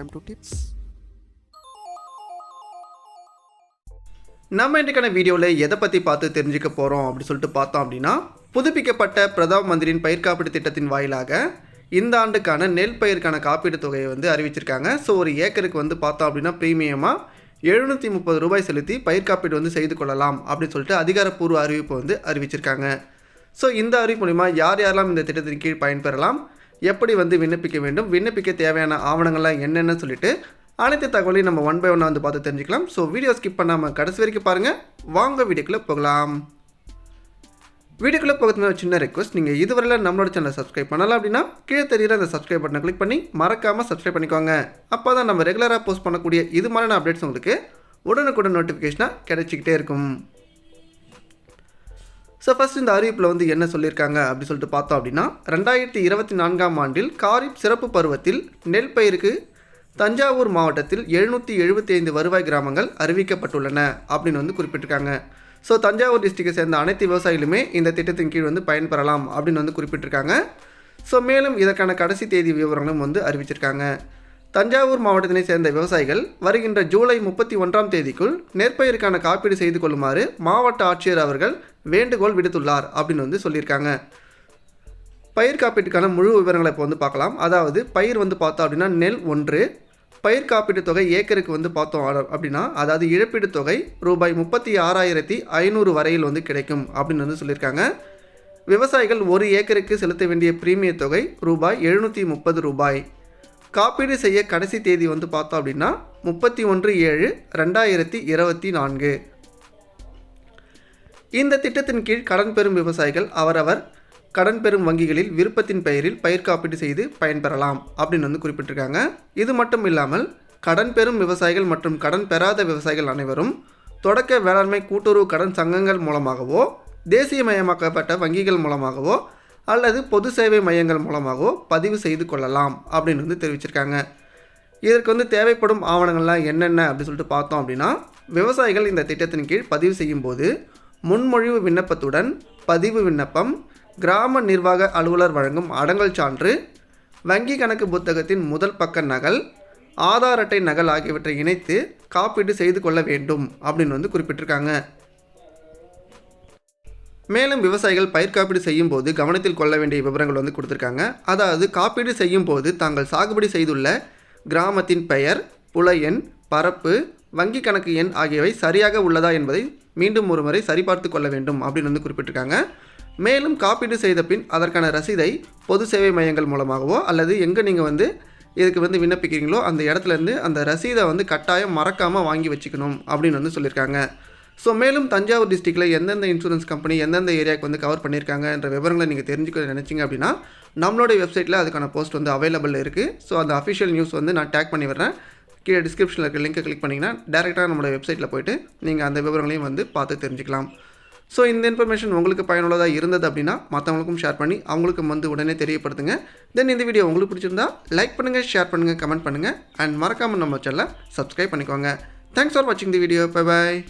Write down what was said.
time to tips. நம்ம இன்றைக்கான வீடியோவில் எதை பற்றி பார்த்து தெரிஞ்சுக்க போகிறோம் அப்படி சொல்லிட்டு பார்த்தோம் அப்படின்னா புதுப்பிக்கப்பட்ட பிரதம மந்திரியின் பயிர் காப்பீடு திட்டத்தின் வாயிலாக இந்த ஆண்டுக்கான நெல் பயிருக்கான காப்பீடு தொகையை வந்து அறிவிச்சிருக்காங்க. ஸோ ஒரு ஏக்கருக்கு வந்து பார்த்தோம் அப்படின்னா ப்ரீமியமாக எழுநூற்றி முப்பது ரூபாய் செலுத்தி பயிர் காப்பீடு வந்து செய்து கொள்ளலாம் அப்படின்னு சொல்லிட்டு அதிகாரப்பூர்வ அறிவிப்பு வந்து அறிவிச்சிருக்காங்க. ஸோ இந்த அறிவிப்பு மூலிமா யார் யாரெல்லாம் இந்த திட்டத்தின் கீழ் பயன்பெறலாம்? எப்படி வந்து விண்ணப்பிக்க வேண்டும் விண்ணப்பிக்க தேவையான ஆவணங்கள்லாம் என்னென்னு சொல்லிட்டு அனைத்து தகவலையும் நம்ம ஒன் பை ஒன்னாக வந்து பார்த்து தெரிஞ்சுக்கலாம். ஸோ வீடியோ ஸ்கிப் பண்ணாமல் கடைசி வரைக்கும் பாருங்கள் வாங்க வீடியோக்குள்ளே போகலாம். வீடியோக்குள்ளே போகிறதுக்கு சின்ன ரெக்வஸ்ட் நீங்கள் இதுவரையில் நம்மளோட சேனலை சப்ஸ்கிரைப் பண்ணலாம் அப்படின்னா கீழே தெரியுற அந்த சப்ஸ்கிரைப் பட்டனை கிளிக் பண்ணி மறக்காமல் சப்ஸ்கிரைப் பண்ணிக்கோங்க. அப்போ தான் நம்ம ரெகுலராக போஸ்ட் பண்ணக்கூடிய இது மாதிரியான அப்டேட்ஸ் உங்களுக்கு உடனுக்குடன் நோட்டிஃபிகேஷனாக கிடைச்சிக்கிட்டே இருக்கும். ஸோ ஃபஸ்ட் இந்த அறிவிப்பில் வந்து என்ன சொல்லியிருக்காங்க அப்படின்னு சொல்லிட்டு பார்த்தோம் அப்படின்னா ரெண்டாயிரத்தி இருபத்தி நான்காம் ஆண்டில் காரிப் சிறப்பு பருவத்தில் நெல் பயிருக்கு தஞ்சாவூர் மாவட்டத்தில் எழுநூற்றி எழுபத்தி ஐந்து வருவாய் கிராமங்கள் அறிவிக்கப்பட்டுள்ளன அப்படின்னு வந்து குறிப்பிட்டிருக்காங்க. ஸோ தஞ்சாவூர் டிஸ்ட்ரிக்டை சேர்ந்த அனைத்து விவசாயிகளுமே இந்த திட்டத்தின் கீழ் வந்து பயன்பெறலாம் அப்படின்னு வந்து குறிப்பிட்டிருக்காங்க. ஸோ மேலும் இதற்கான கடைசி தேதி விவரங்களும் வந்து அறிவிச்சிருக்காங்க. தஞ்சாவூர் மாவட்டத்தினை சேர்ந்த விவசாயிகள் வருகின்ற ஜூலை முப்பத்தி ஒன்றாம் தேதிக்குள் நெற்பயிருக்கான காப்பீடு செய்து கொள்ளுமாறு மாவட்ட ஆட்சியர் அவர்கள் வேண்டுகோள் விடுத்துள்ளார் அப்படின்னு வந்து சொல்லியிருக்காங்க. பயிர் காப்பீட்டுக்கான முழு விவரங்களை இப்போ வந்து பார்க்கலாம். அதாவது பயிர் வந்து பார்த்தோம் அப்படின்னா நெல் ஒன்று பயிர் காப்பீட்டு தொகை ஏக்கருக்கு வந்து பார்த்தோம் அப்படின்னா அதாவது இழப்பீடு தொகை ரூபாய் முப்பத்தி ஆறாயிரத்தி ஐநூறு வரையில் வந்து கிடைக்கும் அப்படின்னு வந்து சொல்லியிருக்காங்க. விவசாயிகள் ஒரு ஏக்கருக்கு செலுத்த வேண்டிய பிரீமிய தொகை ரூபாய் எழுநூற்றி முப்பது ரூபாய். காப்பீடு செய்ய கடைசி தேதி வந்து பார்த்தோம் அப்படின்னா முப்பத்தி ஒன்று ஏழு ரெண்டாயிரத்தி இருபத்தி நான்கு. இந்த திட்டத்தின் கீழ் கடன் பெறும் விவசாயிகள் அவரவர் கடன் பெறும் வங்கிகளில் விருப்பத்தின் பெயரில் பயிர் காப்பீடு செய்து பயன்பெறலாம் அப்படின்னு வந்து குறிப்பிட்டிருக்காங்க. இது மட்டும் இல்லாமல் கடன் பெறும் விவசாயிகள் மற்றும் கடன் பெறாத விவசாயிகள் அனைவரும் தொடக்க வேளாண்மை கூட்டுறவு கடன் சங்கங்கள் மூலமாகவோ தேசியமயமாக்கப்பட்ட வங்கிகள் மூலமாகவோ அல்லது பொது சேவை மையங்கள் மூலமாகவோ பதிவு செய்து கொள்ளலாம் அப்படின்னு வந்து தெரிவிச்சிருக்காங்க. இதற்கு வந்து தேவைப்படும் ஆவணங்கள்லாம் என்னென்ன அப்படின்னு சொல்லிட்டு பார்த்தோம் அப்படின்னா விவசாயிகள் இந்த திட்டத்தின் கீழ் பதிவு செய்யும்போது முன்மொழிவு விண்ணப்பத்துடன் பதிவு விண்ணப்பம் கிராம நிர்வாக அலுவலர் வழங்கும் அடங்கல் சான்று வங்கி கணக்கு புத்தகத்தின் முதல் பக்க நகல் ஆதார் அட்டை நகல் ஆகியவற்றை இணைத்து காப்பீடு செய்து கொள்ள வேண்டும் அப்படின்னு வந்து குறிப்பிட்டிருக்காங்க. மேலும் விவசாயிகள் பயிர் காப்பீடு செய்யும் போது கவனத்தில் கொள்ள வேண்டிய விவரங்கள் வந்து கொடுத்துருக்காங்க. அதாவது காப்பீடு செய்யும் போது தாங்கள் சாகுபடி செய்துள்ள கிராமத்தின் பெயர் புல எண் பரப்பு வங்கி கணக்கு எண் ஆகியவை சரியாக உள்ளதா என்பதை மீண்டும் ஒரு முறை சரிபார்த்து கொள்ள வேண்டும் அப்படின்னு வந்து குறிப்பிட்டிருக்காங்க. மேலும் காப்பீடு செய்த பின் அதற்கான ரசீதை பொது சேவை மையங்கள் மூலமாகவோ அல்லது எங்கே நீங்கள் வந்து இதுக்கு வந்து விண்ணப்பிக்கிறீங்களோ அந்த இடத்துல இருந்து அந்த ரசீதை வந்து கட்டாயம் மறக்காமல் வாங்கி வச்சுக்கணும் அப்படின்னு வந்து சொல்லியிருக்காங்க. ஸோ மேலும் தஞ்சாவூர் டிஸ்ட்ரிக்டில் எந்தெந்த இன்சூரன்ஸ் கம்பெனி எந்தெந்த ஏரியாவுக்கு வந்து கவர் பண்ணியிருக்காங்க என்ற விவரங்களை நீங்கள் தெரிஞ்சுக்க நினச்சிங்க அப்படின்னா நம்மளோட வெப்சைட்டில் அதுக்கான போஸ்ட் வந்து அவைலபிள் இருக்குது ஸோ அந்த அஃபிஷியல் நியூஸ் வந்து நான் டேக் பண்ணி விடுறேன். கீழே டிஸ்கிரிப்ஷனில் இருக்க லிங்கை கிளிக் பண்ணிங்கன்னா டேரெக்டாக நம்மளோட வெப்சைட்டில் போயிட்டு நீங்கள் அந்த விவரங்களையும் வந்து பார்த்து தெரிஞ்சுக்கலாம். ஸோ இந்த இன்ஃபர்மேஷன் உங்களுக்கு பயனுள்ளதாக இருந்தது அப்படின்னா மற்றவங்களுக்கும் ஷேர் பண்ணி அவங்களுக்கும் வந்து உடனே தெரியப்படுத்துங்க. தென் இந்த வீடியோ உங்களுக்கு பிடிச்சிருந்தா லைக் பண்ணுங்கள் ஷேர் பண்ணுங்கள் கமெண்ட் பண்ணுங்கள் அண்ட் மறக்காமல் நம்ம சேனலை சப்ஸ்கிரைப் பண்ணிக்கோங்க. தேங்க்ஸ் ஃபார் வாட்சிங் தி வீடியோ பை பாய்